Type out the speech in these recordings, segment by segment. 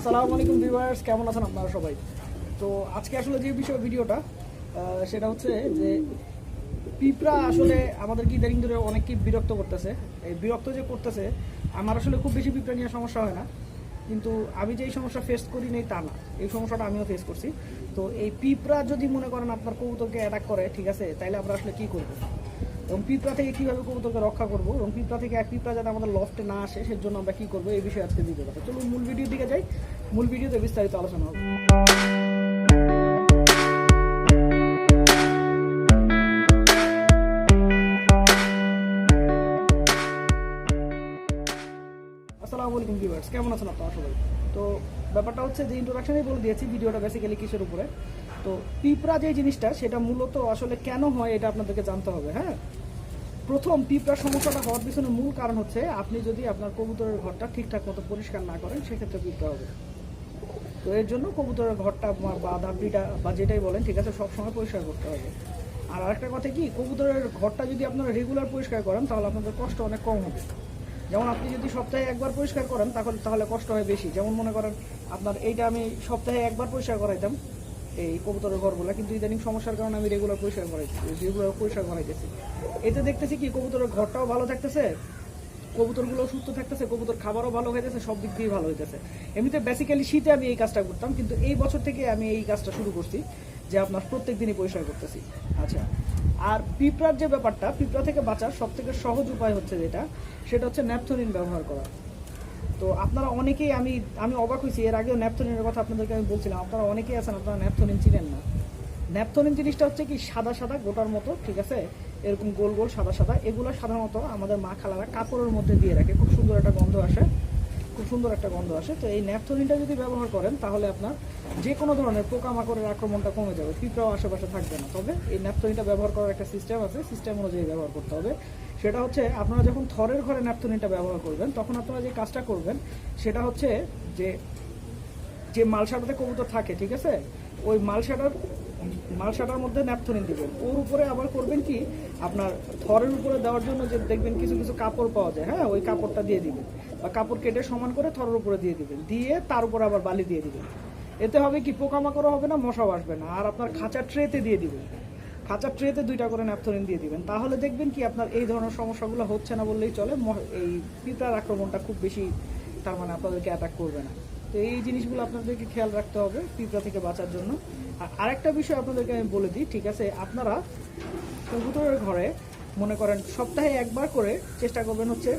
আসসালামু আলাইকুম ভিউয়ার্স, কেমন আছেন আপনারা সবাই? তো আজকে আসলে যে বিষয়, ভিডিওটা সেটা হচ্ছে যে পিঁপড়া আসলে আমাদের কি ইদানিং ধরে অনেককে বিরক্ত করতেছে। এই বিরক্ত যে করতেছে, আমার আসলে খুব বেশি পিঁপড়া নিয়ে সমস্যা হয় না। কিন্তু আমি যে এই সমস্যা ফেস করি নেই, তা না। এই সমস্যাটা আমিও ফেস করছি। তো এই পিঁপড়া যদি মনে করেন আপনার কবুতরকে অ্যাটাক করে, ঠিক আছে, তাইলে আমরা আসলে কি করব? এবং পিঁপড়া থেকে কীভাবে কবুতরকে রক্ষা করব? এবং পিঁপড়া থেকে এক পিঁপড়া যাতে আমাদের লফটে না আসে, সেজন্য জন্য আমরা কী করব? এই বিষয়ে আজকে ভিডিও কথা। চলুন মূল ভিডিওর দিকে যাই। মূল ভিডিওতে বিস্তারিত আলোচনা হবে। কেমন আছেন আপনারা সবাই? তো ব্যাপারটা হচ্ছে যে ইন্ট্রোডাকশনেই বলে দিয়েছি ভিডিওটা বেসিক্যালি কিসের উপরে? তো পিঁপড়া যে জিনিসটা, সেটা মূলত আসলে কেন হয় এটা আপনাদেরকে জানতে হবে হ্যাঁ? প্রথম, পিঁপড়ার সমস্যাটা হওয়ার পিছনে মূল কারণ হচ্ছে আপনি যদি আপনার কবুতরের ঘরটা ঠিকঠাক মতো পরিষ্কার না করেন, সেক্ষেত্রে পিঁপড়া হবে। তো এর জন্য কবুতরের ঘরটা বা- ধাপড়িটা বা যেটাই বলেন, ঠিক আছে, সবসময় পরিষ্কার করতে হবে। আর আরেকটা কথা কি, কবুতরের ঘরটা যদি আপনারা রেগুলার পরিষ্কার করেন, তাহলে আপনাদের কষ্ট অনেক কম হবে। যেমন আপনি যদি সপ্তাহে একবার পরিষ্কার করেন, তাহলে তাহলে কষ্ট হয় বেশি। যেমন মনে করেন, আপনার এইটা আমি সপ্তাহে একবার পরিষ্কার করাইতাম এই কবুতরের ঘরগুলো, কিন্তু ইদানিং সমস্যার কারণে আমি রেগুলার পরিষ্কার করাইছি রেগুলার পরিষ্কার করাইতেছি। এতে দেখতেছি কি, কবুতরের ঘরটাও ভালো থাকতেছে কবুতরগুলো সুস্থ থাকতেছে, কবুতর খাবারও ভালো হইতেছে, সব দিক দিয়ে ভালো হইতেছে। এমনিতে বেসিক্যালি শীতে আমি এই কাজটা করতাম, কিন্তু এই বছর থেকে আমি এই কাজটা শুরু করছি, যে আপনার প্রত্যেক দিনই পরিষ্কার করতেছি। আচ্ছা আর পিঁপড়ার যে ব্যাপারটা, পিঁপড়া থেকে বাঁচার সব থেকে সহজ উপায় হচ্ছে যেটা, সেটা হচ্ছে ন্যাপথলিন ব্যবহার করা। তো আপনারা অনেকেই আমি আমি অবাক হয়েছি। এর আগেও ন্যাপথনিনের কথা আপনাদেরকে আমি বলছিলাম। আপনারা অনেকেই আছেন, আপনারা ন্যাপথলিন চিনেন না। ন্যাপথনিন জিনিসটা হচ্ছে কি, সাদা সাদা, গোটার মতো, ঠিক আছে? এরকম গোল গোল, সাদা সাদা। এগুলো সাধারণত আমাদের মা খালারা কাপড়ের মধ্যে দিয়ে রাখে। খুব সুন্দর একটা গন্ধ আসে। খুব সুন্দর একটা গন্ধ আসে। তো এই ন্যাপথলিনটা যদি ব্যবহার করেন, তাহলে আপনার যে কোনো ধরনের পোকামাকড়ের আক্রমণটা কমে যাবে, পিঁপড়াও আশেপাশে থাকবে না। তবে এই ন্যাপথলিনটা ব্যবহার করার একটা সিস্টেম আছে সিস্টেম অনুযায়ী ব্যবহার করতে হবে। সেটা হচ্ছে, আপনারা যখন থরের ঘরে ন্যাপথলিনটা ব্যবহার করবেন, তখন আপনারা যে কাজটা করবেন, সেটা হচ্ছে যে যে মালসাটাতে কবুতর থাকে, ঠিক আছে? ওই মালসাটার মালসাটার মধ্যে ন্যাপথলিন দিবেন। ওর উপরে আবার করবেন কি, আপনার থরের উপরে দেওয়ার জন্য যে দেখবেন কিছু কিছু কাপড় পাওয়া যায় হ্যাঁ ওই কাপড়টা দিয়ে দিবেন। বা কাপড় কেটে সমান করে থরের উপরে দিয়ে দিবেন। দিয়ে তার উপরে আবার বালি দিয়ে দিবেন। এতে হবে কি, পোকামাকড়ও হবে না, মশাও আসবে না। আর আপনার খাঁচা ট্রেতে দিয়ে দিবেন। খাঁচার ট্রেতে দুইটা করে ন্যাপথলিন দিয়ে দিবেন। তাহলে দেখবেন কি, আপনার এই ধরনের সমস্যাগুলো হচ্ছে না বললেই চলে। এই পিঁপড়ার আক্রমণটা খুব বেশি, তার মানে আপনাদেরকে অ্যাটাক করবে না। তো এই জিনিসগুলো আপনাদেরকে খেয়াল রাখতে হবে পিঁপড়া থেকে বাঁচার জন্য। আর আরেকটা বিষয় আপনাদেরকে আমি বলে দিই, ঠিক আছে? আপনারা কবুতরের ঘরে মনে করেন সপ্তাহে একবার করে চেষ্টা করবেন হচ্ছে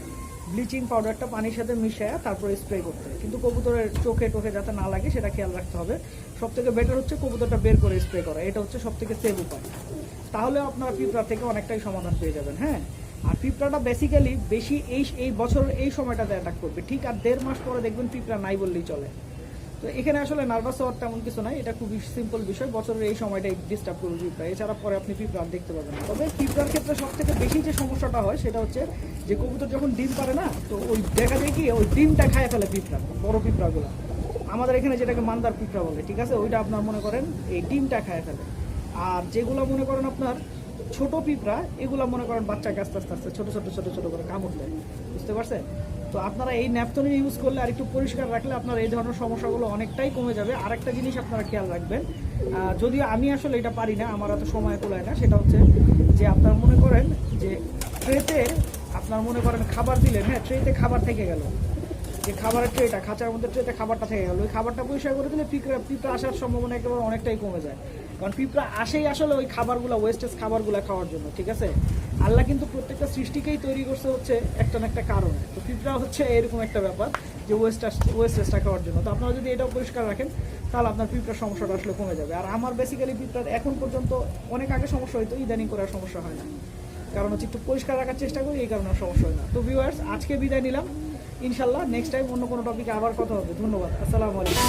ব্লিচিং পাউডারটা পানির সাথে মিশিয়ে তারপরে স্প্রে করতে। কিন্তু কবুতরের চোখে টোখে যাতে না লাগে সেটা খেয়াল রাখতে হবে। সব থেকে বেটার হচ্ছে কবুতরটা বের করে স্প্রে করা। এটা হচ্ছে সব থেকে সেভ উপায়। তাহলে আপনারা পিঁপড়া থেকে অনেকটাই সমাধান পেয়ে যাবেন হ্যাঁ? আর পিঁপড়াটা বেসিক্যালি বেশি এই এই বছর এই সময়টাতে অ্যাটাক করবে। ঠিক আর দেড় মাস পরে দেখবেন পিঁপড়া নাই বললেই চলে। তো এখানে আসলে নার্ভাস হওয়ার তেমন কিছু নাই, এটা খুবই সিম্পল বিষয়। বছরের এই সময়টাই ডিস্টার্ব করবে পিঁপড়া। এছাড়া পরে আপনি পিঁপড়া দেখতে পাবেন তবে পিঁপড়ার ক্ষেত্রে সব থেকে বেশি যে সমস্যাটা হয়, সেটা হচ্ছে যে কবুতর যখন ডিম পারে না, তো ওই দেখা যায় কি, ওই ডিমটা খায় ফেলে পিঁপড়া, বড় পিঁপড়াগুলো। আমাদের এখানে যেটাকে মান্দার পিঁপড়া বলে, ঠিক আছে? ওইটা আপনার মনে করেন এই ডিমটা খায় ফেলে। আর যেগুলো মনে করেন আপনার ছোট পিঁপড়া, এগুলো মনে করেন বাচ্চাকে আস্তে আস্তে আস্তে ছোট ছোট ছোট ছোট করে কামড় দেয়। বুঝতে পারছেন? তো আপনারা এই ন্যাপথলিন ইউজ করলে আর একটু পরিষ্কার রাখলে আপনার এই ধরনের সমস্যাগুলো অনেকটাই কমে যাবে। আরেকটা জিনিস আপনারা খেয়াল রাখবেন যদিও আমি আসলে এটা পারি না, আমার এত সময় কোলায় না, সেটা হচ্ছে যে আপনার মনে করেন যে ট্রেতে আপনার মনে করেন খাবার দিলেন হ্যাঁ ট্রেতে খাবার থেকে গেল। যে খাবারের ট্রেটা খাঁচার মধ্যে ট্রেতে খাবারটা থেকে গেল। ওই খাবারটা পরিষ্কার করে দিলে পিঁপড়া পিঁপড়া আসার সম্ভাবনা একেবারে অনেকটাই কমে যায়। কারণ পিঁপড়া আসেই আসলে ওই খাবারগুলো ওয়েস্টেজ খাবারগুলো খাওয়ার জন্য, ঠিক আছে? আল্লাহ কিন্তু প্রত্যেকটা সৃষ্টিকেই তৈরি করছে হচ্ছে একটা না একটা কারণে। তো পিঁপড়া হচ্ছে এরকম একটা ব্যাপার যে ওয়েস্ট আসছে ওয়েস্টেজটা খাওয়ার জন্য। তো আপনারা যদি এটাও পরিষ্কার রাখেন, তাহলে আপনার পিঁপড়ার সমস্যাটা আসলে কমে যাবে। আর আমার বেসিক্যালি পিঁপড়ার এখন পর্যন্ত অনেক আগে সমস্যা হইতো ইদানিং করার সমস্যা হয় না। কারণ হচ্ছে একটু পরিষ্কার রাখার চেষ্টা করি, এই কারণে সমস্যা হয় না। তো ভিউয়ার্স আজকে বিদায় নিলাম। ইনশাল্লাহ নেক্সট টাইম অন্য কোনো টপিকে আবার কথা হবে। ধন্যবাদ। আসসালামু আলাইকুম।